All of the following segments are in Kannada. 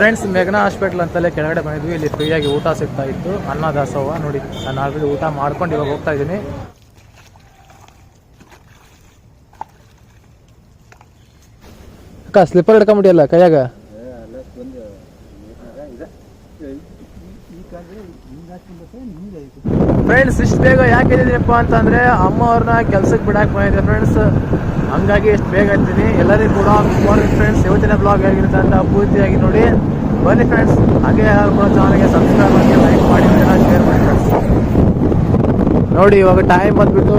ಫ್ರೆಂಡ್ಸ್ ಮೆಗ್ನಾ ಹಾಸ್ಪಿಟ್ಲ್ ಅಂತಲೇ ಕೆಳಗಡೆ ಬಂದಿದ್ವಿ. ಇಲ್ಲಿ ಫ್ರೀಯಾಗಿ ಊಟ ಸಿಗ್ತಾ ಇತ್ತು. ಅನ್ನ, ದಾಸೋಹ. ನೋಡಿ, ನಾನು ಆಲ್ರೆಡಿ ಊಟ ಮಾಡ್ಕೊಂಡು ಇವಾಗ ಹೋಗ್ತಾ ಇದ್ದೀನಿ. ಅಕ್ಕ ಸ್ಲಿಪ್ಪರ್ ಹಿಡ್ಕೊಂಬಿಡಿಯಲ್ಲ ಕೈಯಾಗ? ಫ್ರೆಂಡ್ಸ್ ಇಷ್ಟು ಬೇಗ ಯಾಕೆ ಇದ್ದೀನಪ್ಪ ಅಂತಂದ್ರೆ ಅಮ್ಮ ಅವ್ರನ್ನ ಕೆಲ್ಸಕ್ಕೆ ಬಿಡಕ್ಕೆ ಬಂದಿದ್ದೆ ಫ್ರೆಂಡ್ಸ್ ಹಂಗಾಗಿ ಎಷ್ಟು ಬೇಗ ಇರ್ತೀನಿ ಎಲ್ಲರಿಗೂ ಕೂಡ ಮಾರ್ನಿಂಗ್ ಫ್ರೆಂಡ್ಸ್ ಇವತ್ತಿನ ಬ್ಲಾಗ್ ಆಗಿರುತ್ತೆ ಅಂತ ಪೂರ್ತಿಯಾಗಿ ನೋಡಿ. ಬನ್ನಿ ಫ್ರೆಂಡ್ಸ್ ಹಾಗೆ ಯಾರು ಕೂಡ ಚಾನಲ್ಗೆ ಸಬ್ಸ್ಕ್ರೈಬ್ ಮಾಡಿ ಲೈಕ್ ಮಾಡಿ ಶೇರ್ ಮಾಡಿ ಫ್ರೆಂಡ್ಸ್ ನೋಡಿ, ಇವಾಗ ಟೈಮ್ ಬಂದ್ಬಿಟ್ಟು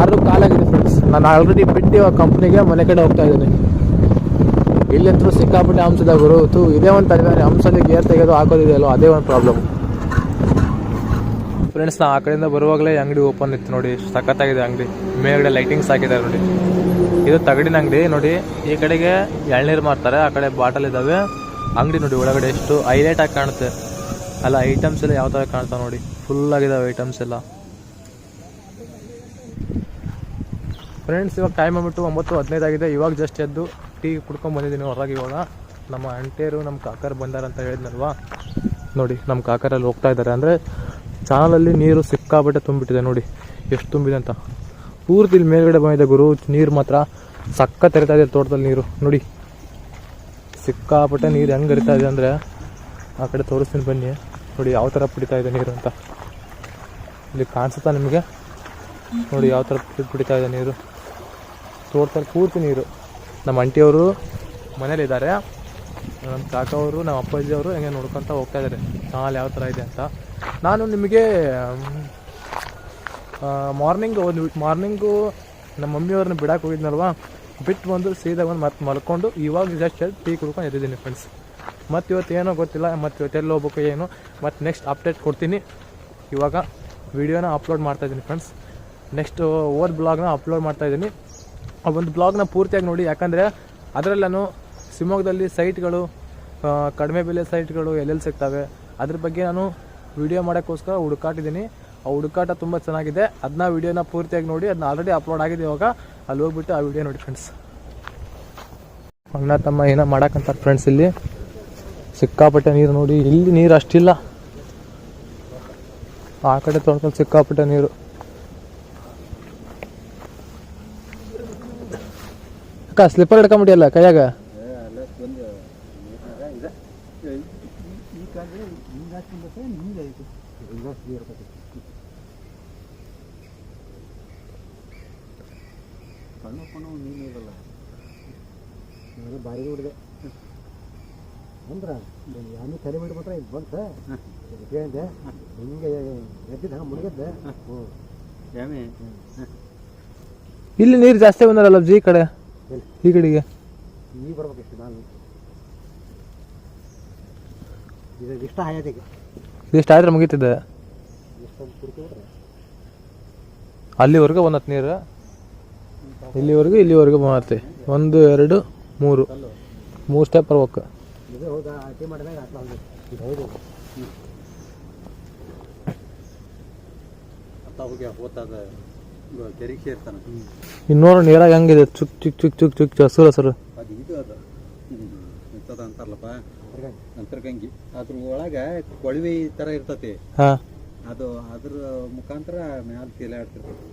ಆರು ಕಾಲಾಗಿದೆ ಫ್ರೆಂಡ್ಸ್ ನಾನು ಆಲ್ರೆಡಿ ಬಿಟ್ಟು ಇವಾಗ ಕಂಪ್ನಿಗೆ ಮನೆ ಕಡೆ ಹೋಗ್ತಾ ಇದ್ದೀನಿ. ಇಲ್ಲಂತೂ ಸಿಕ್ಕಾಪಟ್ಟೆ ಹಂಸದ ಗುರು. ಇದೇ ಒಂದು ತಲೆಬೇರೆ ಹಂಸಲ್ಲಿ ಗೇರ್ ತೆಗೆದು ಹಾಕೋದಿದೆಯಲ್ಲೋ, ಅದೇ ಒಂದು ಪ್ರಾಬ್ಲಮ್ ಫ್ರೆಂಡ್ಸ್ ನಾ ಆ ಕಡೆಯಿಂದ ಬರುವಾಗಲೇ ಅಂಗಡಿ ಓಪನ್ ಇತ್ತು ನೋಡಿ. ಸಖತ್ತಾಗಿದೆ ಅಂಗಡಿ. ಮೇಲ್ಗಡೆ ಲೈಟಿಂಗ್ಸ್ ಹಾಕಿದ್ದಾರೆ ನೋಡಿ. ಇದು ತಗಡಿನ ಅಂಗಡಿ ನೋಡಿ. ಈ ಕಡೆಗೆ ಎಳ್ನೀರು ಮಾರ್ತಾರೆ. ಆ ಕಡೆ ಬಾಟಲ್ ಇದ್ದಾವೆ ಅಂಗಡಿ ನೋಡಿ, ಒಳಗಡೆ ಎಷ್ಟು ಹೈಲೈಟ್ ಆಗಿ ಕಾಣುತ್ತೆ. ಅಲ್ಲ ಐಟಮ್ಸ್ ಎಲ್ಲ ಯಾವ ಥರ ಕಾಣ್ತಾವೆ ನೋಡಿ. ಫುಲ್ ಆಗಿದಾವೆ ಐಟಮ್ಸ್ ಎಲ್ಲ. ಫ್ರೆಂಡ್ಸ್ ಇವಾಗ ಟೈಮ್ ಬಂದ್ಬಿಟ್ಟು ಒಂಬತ್ತು ಹದಿನೈದಾಗಿದೆ ಇವಾಗ ಜಸ್ಟ್ ಎದ್ದು ಟೀ ಕುಡ್ಕೊಂಡು ಬಂದಿದ್ದೀನಿ ಹೊರಗೆ ಇವಾಗ. ನಮ್ಮ ಅಂಟೇರು, ನಮ್ಮ ಕಾಕರ್ ಬಂದಾರಂತ ಹೇಳಿದ್ನಲ್ವಾ? ನೋಡಿ, ನಮ್ಮ ಕಾಕರಲ್ಲಿ ಹೋಗ್ತಾ ಇದ್ದಾರೆ. ಅಂದರೆ ಚಾನಲಲ್ಲಿ ನೀರು ಸಿಕ್ಕಾಬಟ್ಟೆ ತುಂಬಿಟ್ಟಿದೆ ನೋಡಿ. ಎಷ್ಟು ತುಂಬಿದೆ ಅಂತ. ಪೂರ್ತಿ ಇಲ್ಲಿ ಮೇಲ್ಗಡೆ ಬಂದಿದೆ ಗುರು. ನೀರು ಮಾತ್ರ ಸಕ್ಕ ತೆರಿತಾ ಇದೆ ತೋಟದಲ್ಲಿ ನೀರು. ನೋಡಿ. ಸಿಕ್ಕಾಪಟ್ಟೆ ನೀರು ಹೆಂಗೆ ಹರಿತಾ ಇದೆ ಅಂದರೆ ಆ ಕಡೆ ತೋರಿಸ್ತೀನಿ ಬನ್ನಿ. ನೋಡಿ, ಯಾವ ಥರ ಪುಡಿತಾ ಇದೆ ನೀರು ಅಂತ. ಇಲ್ಲಿ ಕಾಣಿಸುತ್ತಾ ನಿಮಗೆ? ನೋಡಿ, ಯಾವ ಥರ ಪಿಡಿತಾ ಇದೆ ನೀರು. ತೋಟದಲ್ಲಿ ಪೂರ್ತಿ ನೀರು. ನಮ್ಮ ಅಂಟಿಯವರು ಮನೇಲಿದ್ದಾರೆ ನಮ್ಮ ಕಾಕವರು, ನಮ್ಮ ಅಪ್ಪಾಜಿ ಅವರು ಹೆಂಗೆ ನೋಡ್ಕೊತ ಹೋಗ್ತಾ ಇದ್ದಾರೆ. ಕಾಲ್ ಯಾವ ಥರ ಇದೆ ಅಂತ. ನಾನು ನಿಮಗೆ ಮಾರ್ನಿಂಗ್ ಒಂದು ಮಾರ್ನಿಂಗು ನಮ್ಮ ಮಮ್ಮಿಯವ್ರನ್ನ ಬಿಡಕ್ಕೆ ಹೋಗಿದ್ನಲ್ವಾ? ಬಿಟ್ಟು ಬಂದು ಸೀದಾ ಬಂದು ಮತ್ತೆ ಮಲ್ಕೊಂಡು ಇವಾಗ ಜಸ್ಟ್ ಟೀ ಕುಡ್ಕೊಂಡು ಎದ್ದಿದ್ದೀನಿ ಫ್ರೆಂಡ್ಸ್ ಮತ್ತು ಇವತ್ತು ಏನೋ ಗೊತ್ತಿಲ್ಲ ಮತ್ತು ಇವತ್ತು ಎಲ್ಲಿ ಹೋಗ್ಬೇಕು, ಏನು? ಮತ್ತು ನೆಕ್ಸ್ಟ್ ಅಪ್ಡೇಟ್ ಕೊಡ್ತೀನಿ. ಇವಾಗ ವಿಡಿಯೋನ ಅಪ್ಲೋಡ್ ಮಾಡ್ತಾ ಇದ್ದೀನಿ ಫ್ರೆಂಡ್ಸ್ ನೆಕ್ಸ್ಟ್ ಓದ್ ಬ್ಲಾಗ್ನ ಅಪ್ಲೋಡ್ ಮಾಡ್ತಾ ಇದ್ದೀನಿ. ಆ ಒಂದು ಬ್ಲಾಗ್ನ ಪೂರ್ತಿಯಾಗಿ ನೋಡಿ, ಯಾಕಂದರೆ ಅದರಲ್ಲೂ ಶಿವಮೊಗ್ಗದಲ್ಲಿ ಸೈಟ್ಗಳು ಕಡಿಮೆ ಬೆಲೆ ಸೈಟ್ಗಳು ಎಲ್ಲೆಲ್ಲಿ ಸಿಗ್ತವೆ, ಅದ್ರ ಬಗ್ಗೆ ನಾನು ವಿಡಿಯೋ ಮಾಡೋಕ್ಕೋಸ್ಕರ ಹುಡುಕಾಟಿದ್ದೀನಿ. ಆ ಹುಡುಕಾಟ ತುಂಬ ಚೆನ್ನಾಗಿದೆ. ಅದನ್ನ ವಿಡಿಯೋನ ಪೂರ್ತಿಯಾಗಿ ನೋಡಿ ಅದನ್ನ ಆಲ್ರೆಡಿ ಅಪ್ಲೋಡ್ ಆಗಿದೆ ಇವಾಗ. ಅಲ್ಲಿ ಹೋಗ್ಬಿಟ್ಟು ಆ ವಿಡಿಯೋ ನೋಡಿ ಫ್ರೆಂಡ್ಸ್ ಅಣ್ಣ, ತಮ್ಮ ಏನೋ ಮಾಡಕ್ಕಂತಾರೆ ಫ್ರೆಂಡ್ಸ್ ಇಲ್ಲಿ. ಸಿಕ್ಕಾಪಟ್ಟೆ ನೀರು ನೋಡಿ, ಇಲ್ಲಿ ನೀರು ಅಷ್ಟಿಲ್ಲ. ಆ ಕಡೆ ತೋಟದಲ್ಲಿ ಸಿಕ್ಕಾಪಟ್ಟೆ ನೀರು. ಅಕ್ಕ ಸ್ಲಿಪ್ಪರ್ ಹಿಡ್ಕೊಂಬಿಟ್ಟಿಯಲ್ಲ ಕೈಯಾಗ. ಅಂದ್ರ ತಲೆ ಮಾಡಿಬಿಟ್ರೆ ಇದು ಬಂತ? ಹೇಳಿದೆ ಹಿಂಗೆ ಎದ್ದಿದ್ದ ಹಂಗೆ ಮುಳುಗಿದ್ದೆ? ಹ್ಞೂ ಇಲ್ಲಿ ನೀರು ಜಾಸ್ತಿ ಬಂದಲ್ಲ ಜಿ ಕಡೆ? ಈ ಕಡೆಗೆ? ಈಗ ಬರ್ಬೇಕಿತ್ತು ನಾನು. ಇದು ಇಷ್ಟ ಆಯ್ತಿಗೆ ಇಷ್ಟು ಆದ್ರೆ ಮುಗೀತಿದೆ. ಇಷ್ಟೊಂದು ಕುಡ್ಕೊಂಡ್ರೆ ಅಲ್ಲಿವರೆಗೂ ಬಂದತ್ ನೀರು. ಇಲ್ಲಿವರೆಗೂ ಇಲ್ಲಿವರೆಗೂ ಬಂದತ್ತೆ ಒಂದು ಎರಡು ಮೂರು. ಮೂರು ಸ್ಟೆಪ್ ಬರ್ಬೇಕು ಇದು ಹೌದಾ ಕೆರಿಗೆ ಸೇರ್ತಾನೆ ಇನ್ನೂರು ನೀರಾಗ ಹೆಂಗಿದೆ? ಚುಕ್ ಚುಕ್ ಚುಕ್ ಚುಕ್ ಚುಕ್ ಹಸಿರು ಹಸಿರು. ಅದು ಇದು ಅದ. ಎಂತದ ಅಂತಾರಲ್ಲಪ್ಪ? ಅಂತರ್ಗಂಗಿ. ಅದ್ರ ಒಳಗೆ ಕೊಳವೆ ಥರ ಇರ್ತತಿ. ಹಾ. ಅದು ಅದ್ರ ಮುಖಾಂತರ ಮ್ಯಾಲ ತೇಲಾಡ್ತಿರ್ತೈತಿ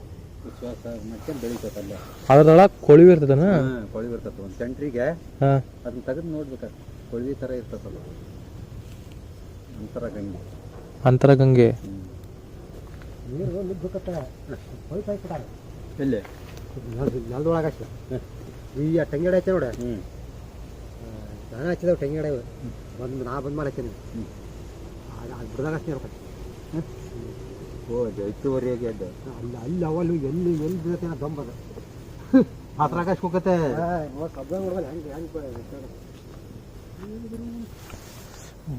ವಿಶ್ವಾಸ ಮತ್ತೆ ಬೆಳಿತೈತೆ ಅಲ್ಲೇ. ಅದ್ರೊಳಗೆ ಕೊಳವೆ ಇರ್ತದನ? ಹಾ, ಕೊಳವೆ ಇರ್ತೈತೆ. ಒಂದು ಸೆಂಟ್ರಿಗೆ ಹಾ. ಅದನ್ನ ತೆಗೆದು ನೋಡ್ಬೇಕ ಕೊಳವೆ ಥರ ಇರ್ತೈತಲ್ಲ ಅಂತರಗಂಗೆ. ಅಂತರ ನೀರು ನುಗ್ಗತ್ತ ಪೈಪ್ ಹಾಕ್ಬಿಟ್ಟಾರ ಎಲ್ಲಿ? ನೆಲದೊಳಗೆ ಅಷ್ಟೇ ಈ ಟಂಗಿಡ ಐತೆ ನೋಡ. ದನ ಹಚ್ಚಿದವು ಟಂಗಿಡ ಇವು. ಬಂದು ನಾ ಬಂದ ಮೇಲೆ ಹಚ್ಚೀನಿ ಹ್ಞೂ ಅದು ಬಿಡ್ದಾಗ ಹಚ್ಚಿ ಇರ್ಬೇಕು ಓ ಹೆಚ್ಚುವರಿಯಾಗಿ ಅದ. ಅಲ್ಲಿ ಅಲ್ಲಿ ಅವಲ್ಲಿ ಎಲ್ಲಿ ಎಲ್ಲಿ ಬೀಳತ್ತೆ ನಾ ದೊಂಬದ ಹತ್ರ ಹೋಗತ್ತೆ ಕಬ್ಬ ನೋಡ್ಬಲ್ಲ ಹೆಂಗೆ ಹೆಂಗೆ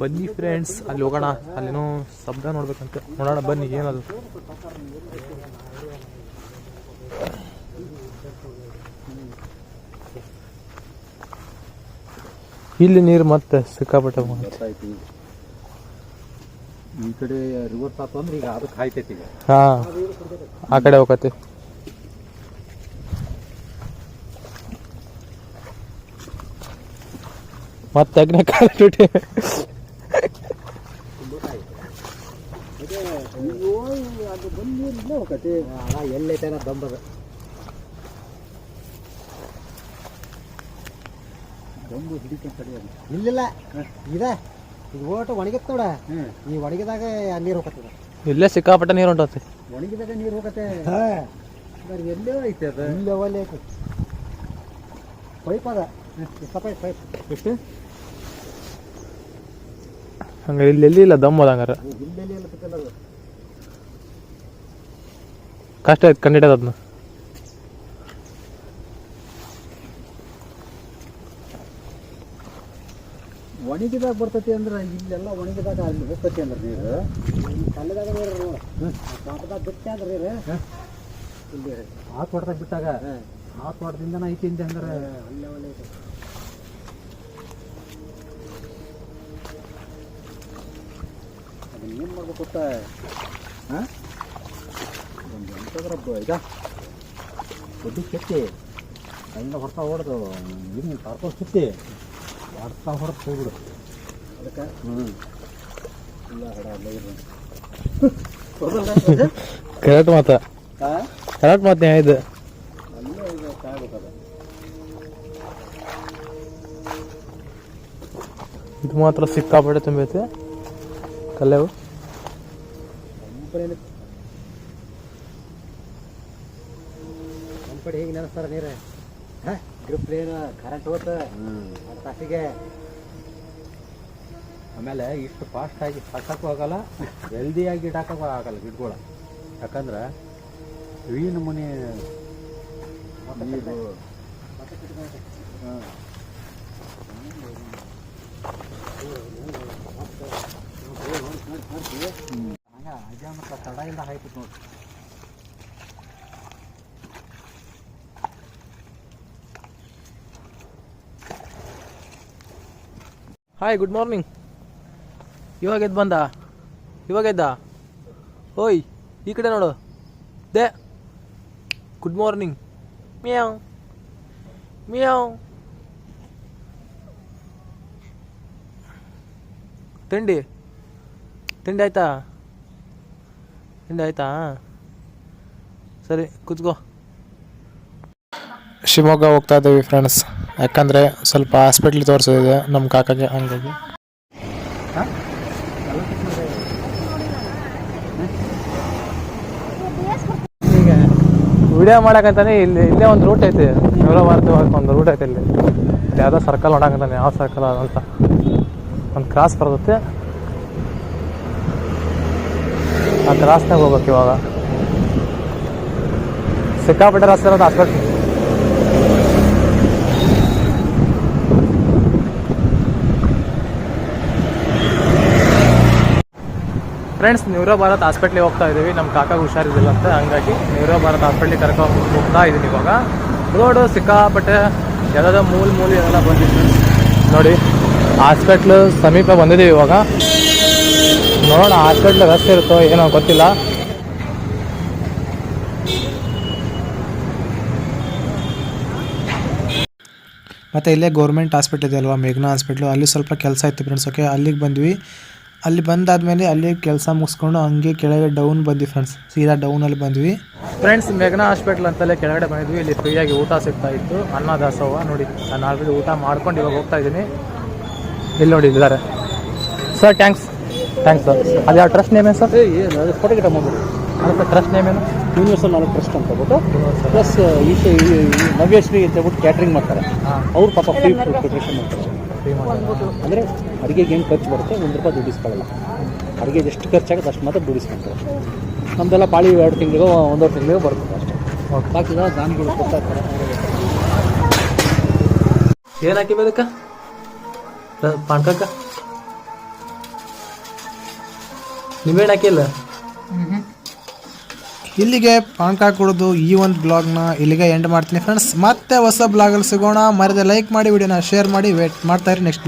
ಬನ್ನಿ ಫ್ರೆಂಡ್ಸ್ ಅಲ್ಲಿ ಹೋಗೋಣ. ಅಲ್ಲೇನೋ ಶಬ್ದ ನೋಡ್ಬೇಕಂತೆ. ನೋಡೋಣ ಬನ್ನಿ ಏನದು? ಇಲ್ಲಿ ನೀರು ಮತ್ತೆ ಸಿಕ್ಕಾಪಟ್ಟೆ ಈ ಕಡೆ ರಿವರ್ಸ್ ಆತು ಅಂದ್ರೆ ಈಗ ಅದಕ್ಕೆ ಹಾಯ್ತೈತಿ ಈಗ. ಹಾ ಆ ಕಡೆ ಹೋಗತ್ತೆ. ಮತ್ತೆ ಅಗ್ನ ಕಾಲ ಇಲ್ಲೇ ಹೋಗತ್ತೆ ಅದ ಎಲ್ಲೈತೆ ದಂಬದ ದಂಬು ಹಿಡಿಕೊಂಡು ತಡೆಯೋದು ಇಲ್ಲಿಲ್ಲ. ಇದೆ. ಇದು ಓಟ ಒಣಗಿತ್ ನೋಡ. ಈ ಒಣಗಿದಾಗ ನೀರು ಹೋಗತ್ತದ ಇಲ್ಲೇ ಸಿಕ್ಕಾಪಟ್ಟೆ ನೀರು ಹೊಂಟತಿ ಒಣಗಿದಾಗ ನೀರು ಹೋಗತ್ತೆ. ಎಲ್ಲೇ ಐತೆ ಅದು? ಇಲ್ಲೇ ಒಲೆ ಐತೆ. ಪೈಪ್ ಅದ. ಇಷ್ಟ ಪೈಪ್ ಪೈಪ್. ಎಷ್ಟು? ಹಂಗ ಇಲ್ಲಿ ಎಲ್ಲಿ ಇಲ್ಲ ದಮ್ ಅದ ಹಂಗಾರ ಇಲ್ಲೆಲ್ಲಿ ಎಲ್ಲ ಸಿಕ್ಕಲ್ಲ ಅದು. ಕಷ್ಟ ಆಯ್ತು ಕಂಡು ಅದನ್ನ ಒಣಗಿದಾಗ ಬರ್ತೈತಿ ಅಂದ್ರೆ ಇಲ್ಲೆಲ್ಲ ಒಣಗಿದಾಗ ಅಲ್ಲಿ ಹೋಗ್ತೈತಿ ಅಂದ್ರೆ ನೀರು. ಕಲ್ಲದಾಗ ನೀರು ತೋಟದಾಗ ಬಿಟ್ಟೆ ಅಂದ್ರೆ ನೀರು. ಇಲ್ಲಿ ಆ ತೋಟದಾಗ ಬಿಟ್ಟಾಗ ಆ ತೋಟದಿಂದನ ಐತಿ ಅಂದೆ ಅಂದ್ರೆ. ಅಲ್ಲೇ ಐತಿ ಅದನ್ನ ಏನು ಮಾಡ್ಬೇಕು ಗೊತ್ತಾ? ಹಾಂ? ಒಂದು ಎಂಟದ್ರ ಬ- ಈಗ ದೊಡ್ಡ ಕೆತ್ತಿ ಹಂಗೆ ಹೊಡ್ತಾ ಹೊಡೆದು ಇನ್ನು ಕರ್ಕೊಂಡು ಸುತ್ತಿ ಹೊಡ್ತಾ ಹೊಡೆದು ಹೋಗ್ಬಿಡು. ಅದಕ್ಕೆ ಹ್ಞೂ ಇಲ್ಲ ಹಡ ಅಲ್ಲೇ ಇರು. ಕರೆಕ್ಟ್ ಮಾತ. ಹಾಂ ಕರೆಕ್ಟ್ ಮಾತು ಇದು ಅಲ್ಲೇ ಇದು ಕಾಯ್ಬೇಕದ ಇದು ಮಾತ್ರ ಸಿಕ್ಕಾಪಟ್ಟೆ ತುಂಬೈತೆ ಕಲ್ಲೆವು. ಕಂಪನಿ ಹೇಗೆ ನೆನೆಸ್ತಾರ ನೀರು? ಹಾಂ? ಗ್ರಿಪ್ ಏನು ಕರೆಂಟ್ ಹೋತ ತಾಸಿಗೆ. ಆಮೇಲೆ ಇಷ್ಟು ಆಗಿ ಹಾಕಕ್ಕೂ ಆಗಲ್ಲ ಹೆಲ್ದಿಯಾಗಿ ಇಡಾಕಕ್ಕೂ ಆಗಲ್ಲ ಗಿಡಗಳು. ಯಾಕಂದ್ರೆ ವೀನ್ ಮುನಿ ಇದು ಹಾಂ ಹಂಗೆ ಅಜ ಮತ್ತು ತಡ ಇಲ್ಲ ಹಾಯ್ತು ನೋಡಿ ಹಾಯ್ ಗುಡ್ ಮಾರ್ನಿಂಗ್ ಇವಾಗ ಎದ್ದು ಬಂದ? ಇವಾಗ ಎದ್ದ? ಓಯ್, ಈ ಕಡೆ ನೋಡು. ದೇ. Good morning meow. ಮಿಯಾವ್. ತಿಂಡಿ? ತಿಂಡಿ ಆಯ್ತಾ? ತಿಂಡಿ ಆಯ್ತಾ? ಸರಿ, ಕೂತ್ಕೋ. ಶಿವಮೊಗ್ಗ ಹೋಗ್ತಾ ಇದ್ದೀವಿ ಫ್ರೆಂಡ್ಸ್ ಯಾಕಂದರೆ ಸ್ವಲ್ಪ ಹಾಸ್ಪಿಟ್ಲಿಗೆ ತೋರಿಸಿದೆ ನಮ್ಮ ಕಾಕಾಗೆ, ಹಂಗಾಗಿ. ವಿಡಿಯೋ ಮಾಡಕಂತಾನೆ ಇಲ್ಲಿ, ಇಲ್ಲೇ ಒಂದು ರೂಟ್ ಐತೆ. ಭಾರತಿ ಒಂದು ರೂಟ್ ಐತೆ ಇಲ್ಲಿ. ಇಲ್ಲಿ ಯಾವುದೋ ಸರ್ಕಲ್ ಹೊಡಕಂತಾನೆ ಯಾವ ಸರ್ಕಲ್ ಅಂತ. ಒಂದು ಕ್ರಾಸ್ ಬರ್ತೈತೆ. ಆ ಕ್ರಾಸ್ನಾಗ ಹೋಗ್ಬೇಕು ಇವಾಗ. ಸಿಕ್ಕಾಪಟ್ಟೆ ರಸ್ತೆ ಇರೋದು ಹಾಸ್ಪಿಟ್ಲ್ ಫ್ರೆಂಡ್ಸ್ ನ್ಯೂರೋ ಭಾರತ್ ಹಾಸ್ಪಿಟ್ಲಿಗೆ ಹೋಗ್ತಾ ಇದ್ದೀವಿ ನಮ್ಮ ಕಾಕಾಗ ಹುಷಾರಿದ್ದಿಲ್ಲ ಅಂತ. ಹಂಗಾಗಿ ನ್ಯೂರೋ ಭಾರತ್ ಹಾಸ್ಪಿಟ್ಲಿಗೆ ಕರ್ಕೊಂಡು ಹೋಗ್ತಾ ಇದ್ದೀನಿ ಇವಾಗ. ರೋಡು ಸಿಕ್ಕಾಪಟ್ಟೆ ಎಲ್ಲದ ಮೂಲ ಮೂಲಿ ಎಲ್ಲ ಬಂದಿದೆ ನೋಡಿ ಹಾಸ್ಪಿಟ್ಲು ಸಮೀಪ ಬಂದಿದ್ದೀವಿ ಇವಾಗ. ನೋಡೋಣ ಹಾಸ್ಪಿಟ್ಲ್ ರಸ್ತೆ ಇರುತ್ತೋ ಏನೋ ಗೊತ್ತಿಲ್ಲ. ಮತ್ತು ಇಲ್ಲೇ ಗೌರ್ಮೆಂಟ್ ಹಾಸ್ಪಿಟ್ಲ್ ಇದೆ ಅಲ್ವಾ? ಮೇಘನಾ ಹಾಸ್ಪಿಟ್ಲು ಅಲ್ಲಿ ಸ್ವಲ್ಪ ಕೆಲಸ ಇತ್ತು ಫ್ರೆಂಡ್ಸ್ ಓಕೆ ಅಲ್ಲಿಗೆ ಬಂದ್ವಿ. ಅಲ್ಲಿ ಬಂದಾದ್ಮೇಲೆ ಅಲ್ಲಿ ಕೆಲಸ ಮುಗಿಸ್ಕೊಂಡು ಹಂಗೆ ಕೆಳಗೆ ಡೌನ್ ಬಂದ್ವಿ ಫ್ರೆಂಡ್ಸ್ ಸೀದಾ ಡೌನಲ್ಲಿ ಬಂದ್ವಿ. ಫ್ರೆಂಡ್ಸ್ ಮೆಘನಾ ಹಾಸ್ಪಿಟ್ಲ್ ಅಂತಲೇ ಕೆಳಗಡೆ ಬಂದಿದ್ವಿ. ಇಲ್ಲಿ ಫ್ರೀಯಾಗಿ ಊಟ ಸಿಗ್ತಾ ಇತ್ತು. ಅನ್ನ ದಾಸೋವ ನೋಡಿ ನಾನು ಆಲ್ರೆಡಿ ಊಟ ಮಾಡ್ಕೊಂಡು ಇವಾಗ ಹೋಗ್ತಾ ಇದ್ದೀನಿ. ಇಲ್ಲಿ ನೋಡಿ ಇದ್ದಾರೆ. ಸರ್ ಥ್ಯಾಂಕ್ಸ್ ಥ್ಯಾಂಕ್ಸ್ ಸರ್ ಅದು ಯಾವ ಟ್ರಸ್ಟ್ ನೇಮ್ ಏನು ಸರ್ ಏನು ಫೋಟೋ ಗಿಟ ಮಾಡ್ಬಿಡು ಸರ್ ಟ್ರಸ್ಟ್ ನೇಮ್ ಏನು? ಯೂನಿವರ್ಸಲ್ ನಾಲ್ಕು ಟ್ರಸ್ಟ್ ಅಂತ ಹೇಳ್ಬಿಟ್ಟು. ಪ್ಲಸ್ ಈ ನವ್ಯಶ್ರೀ ಅಂತ ಹೇಳ್ಬಿಟ್ಟು ಕ್ಯಾಟ್ರಿಂಗ್ ಮಾಡ್ತಾರೆ. ಹಾಂ. ಅವ್ರು ಪಾಪ ಫ್ರೀ ಫುಡ್ ಪ್ರಿಪ್ರೇಷನ್ ಮಾಡ್ತಾರೆ. ಅಂದರೆ ಅಡುಗೆಗೆ ಏನು ಖರ್ಚು ಬರುತ್ತೆ ಒಂದು ರೂಪಾಯಿ ದುಡಿಸ್ಕೊಳ್ಳಲ್ಲ ಅಡುಗೆಗೆ ಎಷ್ಟು ಖರ್ಚಾಗುತ್ತೆ ಅಷ್ಟು ಮಾತ್ರ ದುಡಿಸ್ಕೊಂತಾರೆ ನಮ್ಮದೆಲ್ಲ ಪಾಳಿ ಎರಡು ತಿಂಗಳಿಗೋ ಒಂದೂವರೆ ತಿಂಗಳಿಗೋ ಬರ್ತದೆ ಅಷ್ಟೇ. ಬಾಕಿ ದಾನಿಗಳು ಕೊಡ್ತಾ ಇರ್ತಾರೆ. ಏನು ಹಾಕಿ ಬೇದಕ್ಕ ಪಾನ್ಕಕ್ಕ ನಿಂಬೆಹಣ್ಣು ಹಾಕಿಲ್ಲ? ಇಲ್ಲಿಗೆ ಪಾನ್ಕ ಕುಡಿದು ಈ ಒಂದು ಬ್ಲಾಗ್ನ ಇಲ್ಲಿಗೆ ಎಂಡ್ ಮಾಡ್ತೀನಿ ಫ್ರೆಂಡ್ಸ್ ಮತ್ತೆ ಹೊಸ ಬ್ಲಾಗಲ್ಲಿ ಸಿಗೋಣ. ಮರದ ಲೈಕ್ ಮಾಡಿ, ವಿಡಿಯೋನ ಶೇರ್ ಮಾಡಿ ವೇಟ್ ಮಾಡ್ತಾ ಇರಿ ನೆಕ್ಸ್ಟ್